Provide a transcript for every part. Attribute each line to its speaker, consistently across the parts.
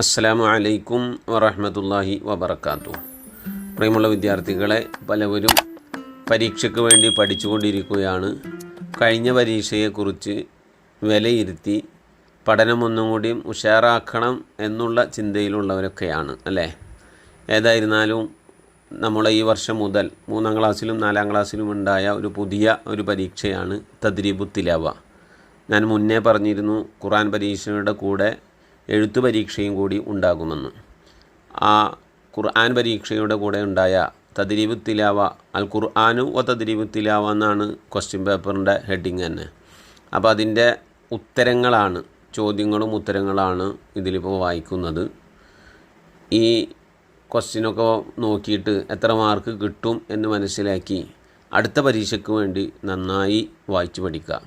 Speaker 1: അസ്സലാമു അലൈക്കും വറഹമത്തല്ലാഹി വബർക്കാത്തു പ്രിയമുള്ള വിദ്യാർത്ഥികളെ പലവരും പരീക്ഷയ്ക്ക് വേണ്ടി പഠിച്ചുകൊണ്ടിരിക്കുകയാണ്. കഴിഞ്ഞ പരീക്ഷയെക്കുറിച്ച് വിലയിരുത്തി പഠനം ഒന്നും കൂടിയും ഉഷാറാക്കണം എന്നുള്ള ചിന്തയിലുള്ളവരൊക്കെയാണ് അല്ലേ? ഏതായിരുന്നാലും നമ്മളെ ഈ വർഷം മുതൽ മൂന്നാം ക്ലാസ്സിലും നാലാം ക്ലാസ്സിലും ഉണ്ടായ ഒരു പുതിയ ഒരു പരീക്ഷയാണ് തദ്രീബുത്തിലവ തിലാവ. ഞാൻ മുന്നേ പറഞ്ഞിരുന്നു ഖുറാൻ പരീക്ഷയുടെ കൂടെ എഴുത്ത് പരീക്ഷയും കൂടി ഉണ്ടാകുമെന്ന്. ആ ഖുർആൻ പരീക്ഷയുടെ കൂടെ ഉണ്ടായ തദ്രീബ് തിലാവ അൽ ഖുർആാനു ഒ തദ്രീബ് തിലാവ എന്നാണ് ക്വസ്റ്റ്യൻ പേപ്പറിന്റെ ഹെഡിങ് തന്നെ. അപ്പോൾ അതിന്റെ ഉത്തരങ്ങളാണ് ചോദ്യങ്ങളും ഉത്തരങ്ങളാണ് ഇതിലിപ്പോൾ വായിക്കുന്നത്. ഈ ക്വസ്റ്റ്യനൊക്കെ നോക്കിയിട്ട് എത്ര മാർക്ക് കിട്ടും എന്ന് മനസ്സിലാക്കി അടുത്ത പരീക്ഷയ്ക്ക് വേണ്ടി നന്നായി വായിച്ചു പഠിക്കുക.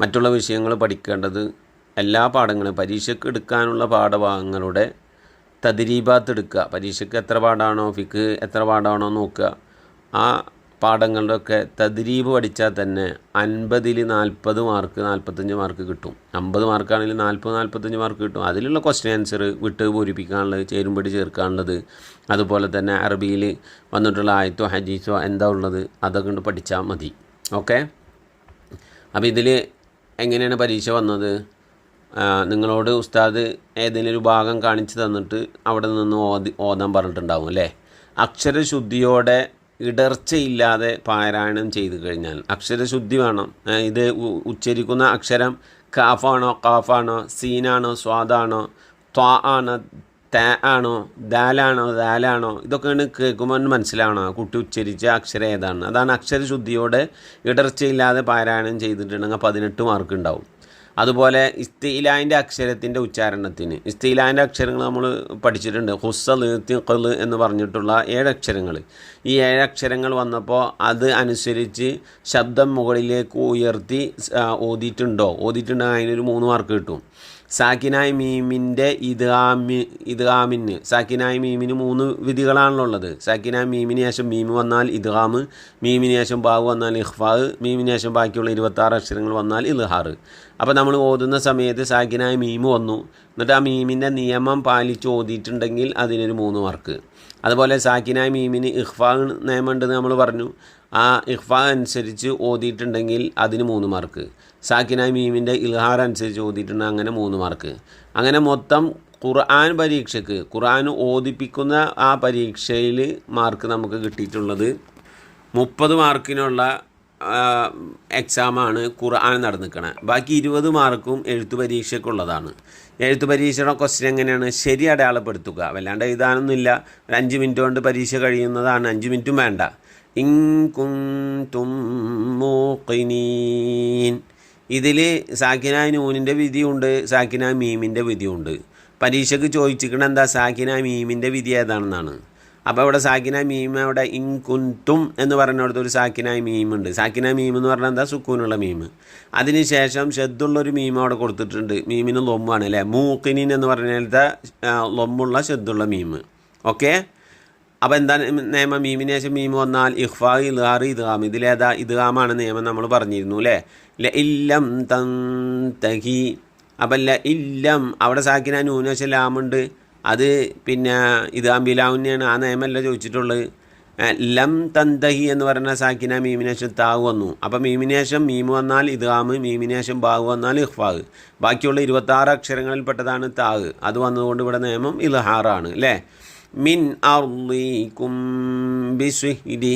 Speaker 1: മറ്റുള്ള വിഷയങ്ങൾ പഠിക്കേണ്ടത് എല്ലാ പാഠങ്ങളും പരീക്ഷയ്ക്ക് എടുക്കാനുള്ള പാഠഭാഗങ്ങളുടെ തദ്രീബാത്ത് എടുക്കുക പരീക്ഷയ്ക്ക് എത്ര പാഠമാണോ ഫിക്ക് എത്ര പാഠമാണോ നോക്കുക. ആ പാഠങ്ങളുടെയൊക്കെ തദ്രീബ് പഠിച്ചാൽ തന്നെ അൻപതിൽ നാൽപ്പത് മാർക്ക് നാൽപ്പത്തഞ്ച് മാർക്ക് കിട്ടും. അമ്പത് മാർക്കാണെങ്കിൽ നാൽപ്പത് നാൽപ്പത്തഞ്ച് മാർക്ക് കിട്ടും. അതിലുള്ള ക്വസ്റ്റ്യൻ ആൻസർ വിട്ട് പൂരിപ്പിക്കാനുള്ളത് ചേരുംപടി ചേർക്കാനുള്ളത് അതുപോലെ തന്നെ അറബിയിൽ വന്നിട്ടുള്ള ആയത്തോ ഹജീസോ എന്താ ഉള്ളത് അതൊക്കെ പഠിച്ചാൽ മതി. ഓക്കെ? അപ്പോൾ ഇതിൽ എങ്ങനെയാണ് പരീക്ഷ വന്നത്? നിങ്ങളോട് ഉസ്താദ് ഏതെങ്കിലും ഒരു ഭാഗം കാണിച്ചു തന്നിട്ട് അവിടെ നിന്ന് ഓതി ഓതാൻ പറഞ്ഞിട്ടുണ്ടാവും അല്ലേ? അക്ഷരശുദ്ധിയോടെ ഇടർച്ചയില്ലാതെ പാരായണം ചെയ്തു കഴിഞ്ഞാൽ അക്ഷരശുദ്ധി വേണം. ഇത് ഉച്ചരിക്കുന്ന അക്ഷരം കാഫാണോ കാഫാണോ സീനാണോ സ്വാദാണോ ത്വാ ആണോ തേ ആണോ ദാലാണോ ദാലാണോ ഇതൊക്കെയാണ് കേൾക്കുമ്പോൾ മനസ്സിലാവണം. കുട്ടി ഉച്ചരിച്ച അക്ഷരം ഏതാണ്? അതാണ് അക്ഷരശുദ്ധിയോടെ ഇടർച്ചയില്ലാതെ പാരായണം ചെയ്തിട്ടുണ്ടെങ്കിൽ പതിനെട്ട് മാർക്ക് ഉണ്ടാവും. അതുപോലെ ഇസ്തിലാന്റെ അക്ഷരത്തിന്റെ ഉച്ചാരണത്തിന്. ഇസ്തിലാന്റെ അക്ഷരങ്ങൾ നമ്മൾ പഠിച്ചിട്ടുണ്ട്. ഹുസ്സ ഖൽ എന്ന് പറഞ്ഞിട്ടുള്ള ഏഴ് അക്ഷരങ്ങൾ. ഈ ഏഴ് അക്ഷരങ്ങൾ വന്നപ്പോൾ അത് അനുസരിച്ച് ശബ്ദം മുകളിലേക്ക് ഉയർത്തി ഓതിയിട്ടുണ്ടോ? ഓതിയിട്ടുണ്ടെങ്കിൽ അതിനൊരു മൂന്ന് മാർക്ക് കിട്ടും. സാക്കിനായ് മീമിന്റെ ഇദ്ഗാമി ഇദ്ഗാമിന്. സാക്കിനായ് മീമിന് മൂന്ന് വിധികളാണല്ലോ ഉള്ളത് സാക്കിനായ് മീമിന് ശേഷം മീമ് വന്നാൽ ഇദ്ഗാമ് മീമിന് ശേഷം ബാവ് വന്നാൽ ഇഹ്ഫാവ് മീമിന് ശേഷം ബാക്കിയുള്ള ഇരുപത്താറ് അക്ഷരങ്ങൾ വന്നാൽ ഇൽഹാറ് അപ്പോൾ നമ്മൾ ഓതുന്ന സമയത്ത് സാക്കിനായ് മീമ് വന്നു. എന്നിട്ട് ആ മീമിന്റെ നിയമം പാലിച്ച് ഓതിയിട്ടുണ്ടെങ്കിൽ അതിനൊരു മൂന്ന് മാർക്ക്. അതുപോലെ സാക്കിനായ് മീമിന് ഇഹ്ഫാ നിയമമുണ്ടെന്ന് നമ്മൾ പറഞ്ഞു. ആ ഇഹ്ഫാ അനുസരിച്ച് ഓതിയിട്ടുണ്ടെങ്കിൽ അതിന് മൂന്ന് മാർക്ക്. സാക്കിനായ മീമിന്റെ ഇൽഹാർ അനുസരിച്ച് ഓതിയിട്ടുണ്ട് അങ്ങനെ മൂന്ന് മാർക്ക്. അങ്ങനെ മൊത്തം ഖുർആൻ പരീക്ഷയ്ക്ക് ഖുർആൻ ഓതിപ്പിക്കുന്ന ആ പരീക്ഷയിൽ മാർക്ക് നമുക്ക് കിട്ടിയിട്ടുള്ളത് മുപ്പത് മാർക്കിനുള്ള എക്സാമാണ് ഖുർആൻ നടന്നിരിക്കുന്നത് ബാക്കി ഇരുപത് മാർക്കും എഴുത്ത് പരീക്ഷയ്ക്കുള്ളതാണ് എഴുത്ത് പരീക്ഷയുടെ ക്വസ്റ്റ്യൻ എങ്ങനെയാണ്? ശരി അടയാളപ്പെടുത്തുക. വല്ലാണ്ട് എഴുതാനൊന്നുമില്ല. ഒരു അഞ്ച് മിനിറ്റ് കൊണ്ട് പരീക്ഷ കഴിയുന്നതാണ്. അഞ്ച് മിനിറ്റും വേണ്ട. ഇൻകുന്തും മൂഖിനീൻ. ഇതിൽ സാക്കിന നൂനിന്റെ വിധിയുണ്ട് സാക്കിന മീമിന്റെ വിധിയുണ്ട്. പരീക്ഷയ്ക്ക് ചോദിച്ചിരിക്കണ എന്താ? സാക്കിന മീമിന്റെ വിധി ഏതാണെന്നാണ്. അപ്പോൾ ഇവിടെ സാക്കിന മീം അവിടെ ഇൻകുന്തും എന്ന് പറഞ്ഞിടത്ത് ഒരു സാക്കിന മീമുണ്ട് സാക്കിന മീം എന്ന് പറഞ്ഞാൽ എന്താ? സുക്കൂനുള്ള മീം. അതിനുശേഷം ഷെദ്ദുള്ളൊരു മീം അവിടെ കൊടുത്തിട്ടുണ്ട്. മീമിന് ലൊമ്മാണ് അല്ലേ? മൂക്കിനിൻ എന്ന് പറഞ്ഞാലത്തെ ലൊമ്മുള്ള ഷെദ്ദുള്ള മീം. ഓക്കെ? അപ്പോൾ എന്താ നിയമം? മീമിന് ശേഷം മീം വന്നാൽ ഇഹ്ഫാ ഇൽഹാർ ഇദ്ഗാം ഇതിലേതാ? ഇദ്ഗാമാണ് നിയമം നമ്മൾ പറഞ്ഞിരുന്നു അല്ലേ? ല ഇല്ലം തഹി അപ്പം ല ഇല്ലം അവിടെ സാക്കിന ന്യൂനശ ലാമുണ്ട്. അത് പിന്നെ ഇത് അമ്പിലാവുന്നെയാണ് ആ നിയമമല്ല ചോദിച്ചിട്ടുള്ളത്. ലം തന്തഹി എന്ന് പറയുന്ന സാക്കിന മീമിനേഷം താവ് വന്നു. അപ്പം മീമിനേഷം മീം വന്നാൽ ഇദ്ഗാമ് മീമിനേഷം ബാഗ് വന്നാൽ ഇഹ്ഫാഗ് ബാക്കിയുള്ള ഇരുപത്താറ് അക്ഷരങ്ങളിൽ പെട്ടതാണ് താഗ് അത് വന്നതുകൊണ്ട് ഇവിടെ നിയമം ഇൽഹാറാണ് അല്ലേ? മിൻ അർലിക്കും ബിസ്വിഹിദി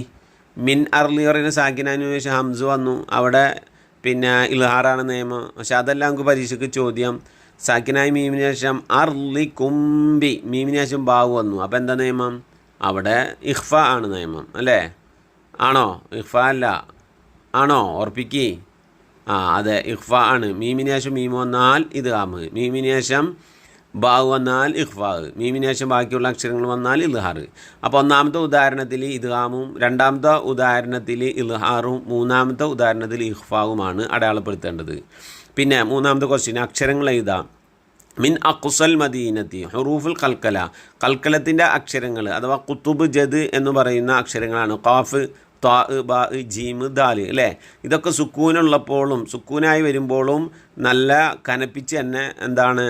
Speaker 1: മിൻ അർലി പറയുന്ന സാക്കിനു ശേഷം ഹംസ് വന്നു. അവിടെ പിന്നെ ഇൽഹാറാണ് നിയമം. പക്ഷെ അതെല്ലാം നമുക്ക് പരീക്ഷയ്ക്ക് ചോദ്യം. സാക്കിനായി മീമിന് അർലി കുംബി മീമിന് ശേഷം ബാവ് വന്നു. അപ്പോൾ എന്താ നിയമം? അവിടെ ഇഹ്ഫ ആണ് നിയമം അല്ലേ? ആണോ? ഇഹ്ഫ അല്ല. ആണോ? ഓർപ്പിക്കി ആ അതെ ഇഹ്ഫ ആണ്. മീമിന് ശേഷം മീം വന്നാൽ ഇത് ആമ് മീമിന് ബാവ് വന്നാൽ ഇഹ്ഫാഹ് മീമിന് ശേഷം ബാക്കിയുള്ള അക്ഷരങ്ങൾ വന്നാൽ ഇൽഹാർ. അപ്പോൾ ഒന്നാമത്തെ ഉദാഹരണത്തിൽ ഇദ്ഹാമും രണ്ടാമത്തെ ഉദാഹരണത്തിൽ ഇൽഹാറും മൂന്നാമത്തെ ഉദാഹരണത്തിൽ ഇഹ്ഫാവുമാണ് അടയാളപ്പെടുത്തേണ്ടത്. പിന്നെ മൂന്നാമത്തെ ക്വസ്റ്റ്യൻ അക്ഷരങ്ങൾ എഴുതാം. മിൻ അക്കുസൽ മദീനത്തി ഹുറൂഫുൽ കൽക്കല. കൽക്കലത്തിന്റെ അക്ഷരങ്ങൾ അഥവാ കുത്തുബ് ജദ് എന്ന് പറയുന്ന അക്ഷരങ്ങളാണ്. ഖാഫ് ത്വാ ബ ജീമ് ദാൽ അല്ലേ? ഇതൊക്കെ സുക്കൂനുള്ളപ്പോഴും സുക്കൂനായി വരുമ്പോഴും നല്ല കനപ്പിച്ച് തന്നെ എന്താണ്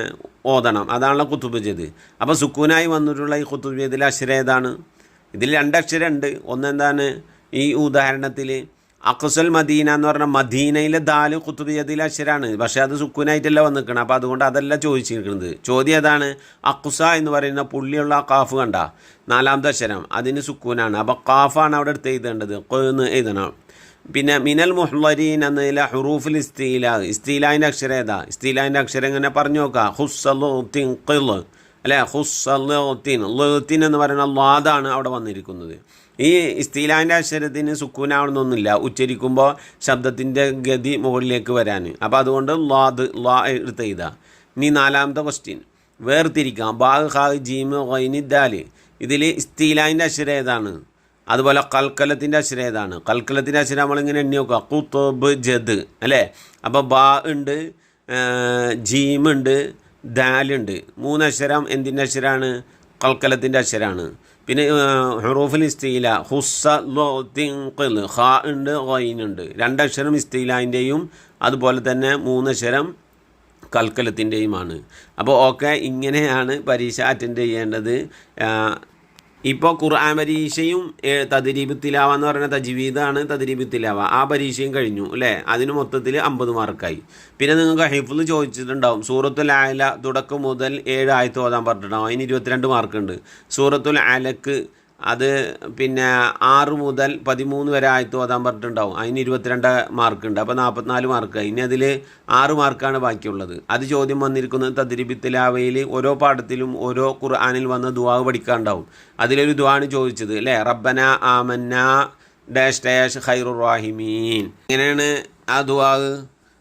Speaker 1: ഓതണം. അതാണല്ലോ കുത്തുബുജത് അപ്പോൾ സുക്കൂനായി വന്നിട്ടുള്ള ഈ കുത്തുബുജതിലെ അക്ഷരം ഏതാണ്? ഇതിൽ രണ്ടക്ഷരമുണ്ട്. ഒന്നെന്താണ്? ഈ ഉദാഹരണത്തിൽ അക്സൽ മദീന എന്ന് പറഞ്ഞാൽ മദീനയിലെ ദാൽ കുത്തുബിയതിൽ അക്ഷരാണ് പക്ഷേ അത് സുക്കൂനായിട്ടല്ല വന്നിരിക്കണം അപ്പോൾ അതുകൊണ്ട് അതല്ല ചോദിച്ചിരിക്കുന്നത് ചോദ്യം ഏതാണ്? അക്കുസ എന്ന് പറയുന്ന പുള്ളിയുള്ള കാഫ് കണ്ട? നാലാമത്തെ അക്ഷരം. അതിന് സുക്കൂനാണ്. അപ്പോൾ കാഫാണ് അവിടെ എടുത്ത് എഴുതേണ്ടത്. കൊന്ന് എഴുതണം. പിന്നെ മിനൽ മുഹ്ലരീൻ എന്നതിലെ ഹുറൂഫിൽ ഇസ്തീല. ഇസ്തീലാന്റെ അക്ഷരം ഏതാ? ഇസ്തീലാന്റെ അക്ഷരം ഇങ്ങനെ പറഞ്ഞു നോക്കാം? ഹുസ്സലുത്തിൻ അല്ലേ? ലുത്തിൻ എന്ന് പറയുന്ന ലാദാണ് അവിടെ വന്നിരിക്കുന്നത്. ഈ ഇസ്തീലാന്റെ അക്ഷരത്തിന് സുക്കൂനാവണമെന്നൊന്നുമില്ല ഉച്ചരിക്കുമ്പോൾ ശബ്ദത്തിന്റെ ഗതി മുകളിലേക്ക് വരാൻ അപ്പോൾ അതുകൊണ്ട് ലാദ് ലാ എടുത്ത് ഇതാ ഇനി നാലാമത്തെ ക്വസ്റ്റ്യൻ വേർതിരിക്കാം. ബാഗ് ഹാഗ് ജീമ് ഗൈനി ദാൽ ഇതിൽ ഇസ്തീലാന്റെ അക്ഷരം ഏതാണ്? അതുപോലെ കൽക്കലത്തിന്റെ അക്ഷരം ഏതാണ്? കൽക്കലത്തിന്റെ അക്ഷരം നമ്മളിങ്ങനെ എണ്ണി നോക്കുക. കുത്തുബ് ജദ്. അല്ലേ? അപ്പോൾ ബാ ഉണ്ട് ജീമുണ്ട് ദാലുണ്ട്. മൂന്ന് അക്ഷരം എന്തിന്റെ അക്ഷരമാണ് കൽക്കലത്തിന്റെ അക്ഷരമാണ് പിന്നെ ഹുറൂഫിൽ ഇസ്തീല ഹുസ്സ ലോ ഹാ ഉണ്ട് ഗൈനുണ്ട് രണ്ടക്ഷരം ഇസ്തീലാന്റെയും അതുപോലെ തന്നെ മൂന്നക്ഷരം കൽക്കലത്തിന്റെയുമാണ്. അപ്പോൾ ഓക്കെ ഇങ്ങനെയാണ് പരീക്ഷ അറ്റൻഡ് ചെയ്യേണ്ടത്. ഇപ്പോൾ ഖുർആൻ പരീക്ഷയും തദ്രീബ് തിലാവ എന്ന് പറയുന്ന തജ്വീദാണ് തദ്രീബ് തിലാവ ആ പരീക്ഷയും കഴിഞ്ഞു അല്ലേ? അതിന് മൊത്തത്തിൽ അമ്പത് മാർക്കായി. പിന്നെ നിങ്ങൾക്ക് ഹൈഫിൽ ചോദിച്ചിട്ടുണ്ടാവും സൂറത്തുൽ ആല തുടക്കം മുതൽ ഏഴ് ആയത്ത് ഓതാൻ പറഞ്ഞിട്ടുണ്ടാവും. അതിന് ഇരുപത്തിരണ്ട് മാർക്കുണ്ട്. സൂറത്തുൽ ആലക്ക് അത് പിന്നെ ആറ് മുതൽ പതിമൂന്ന് വരെ ആയത്ത് ഓതാൻ പറഞ്ഞിട്ടുണ്ടാവും. അതിന് ഇരുപത്തിരണ്ട് മാർക്കുണ്ട് അപ്പോൾ നാൽപ്പത്തിനാല് മാർക്ക് ഇനി അതിൽ ആറ് മാർക്കാണ് ബാക്കിയുള്ളത്. അത് ചോദ്യം വന്നിരിക്കുന്നത് തദ്രിബിത്തിലാവയിൽ ഓരോ പാഠത്തിലും ഓരോ ഖുർആാനിൽ വന്ന ദുവാവ് പഠിക്കാണ്ടാവും. അതിലൊരു ദുവാണ് ചോദിച്ചത് അല്ലേ? റബ്ബന ആമന്ന ഡാഷ് ഡാഷ് ഹൈറുറാഹിമീൻ ഇങ്ങനെയാണ് ആ ദുവാവ്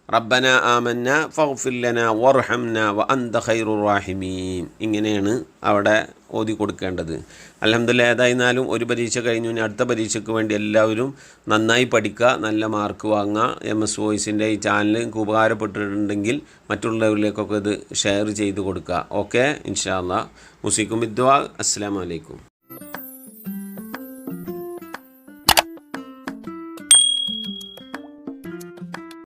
Speaker 1: റബ്ബന ആമന്ന ഫൗഫില്ലന വർഹംന വ അന്ത ഹൈറുറാഹിമീൻ ഇങ്ങനെയാണ് അവിടെ ഓതി കൊടുക്കേണ്ടത്. അലഹമ്മദില്ല ഏതായിരുന്നാലും ഒരു പരീക്ഷ കഴിഞ്ഞു. ഇനി അടുത്ത പരീക്ഷയ്ക്ക് വേണ്ടി എല്ലാവരും നന്നായി പഠിക്കുക നല്ല മാർക്ക് വാങ്ങുക. എം എസ് വോയിസിന്റെ ഈ ചാനൽ ഉപകാരപ്പെട്ടിട്ടുണ്ടെങ്കിൽ മറ്റുള്ളവരിലേക്കൊക്കെ ഇത് ഷെയർ ചെയ്ത് കൊടുക്കുക. ഓക്കെ ഇൻഷാല്ല മുസിക്കും വിദ്വാ. അസ്സാം വലൈക്കും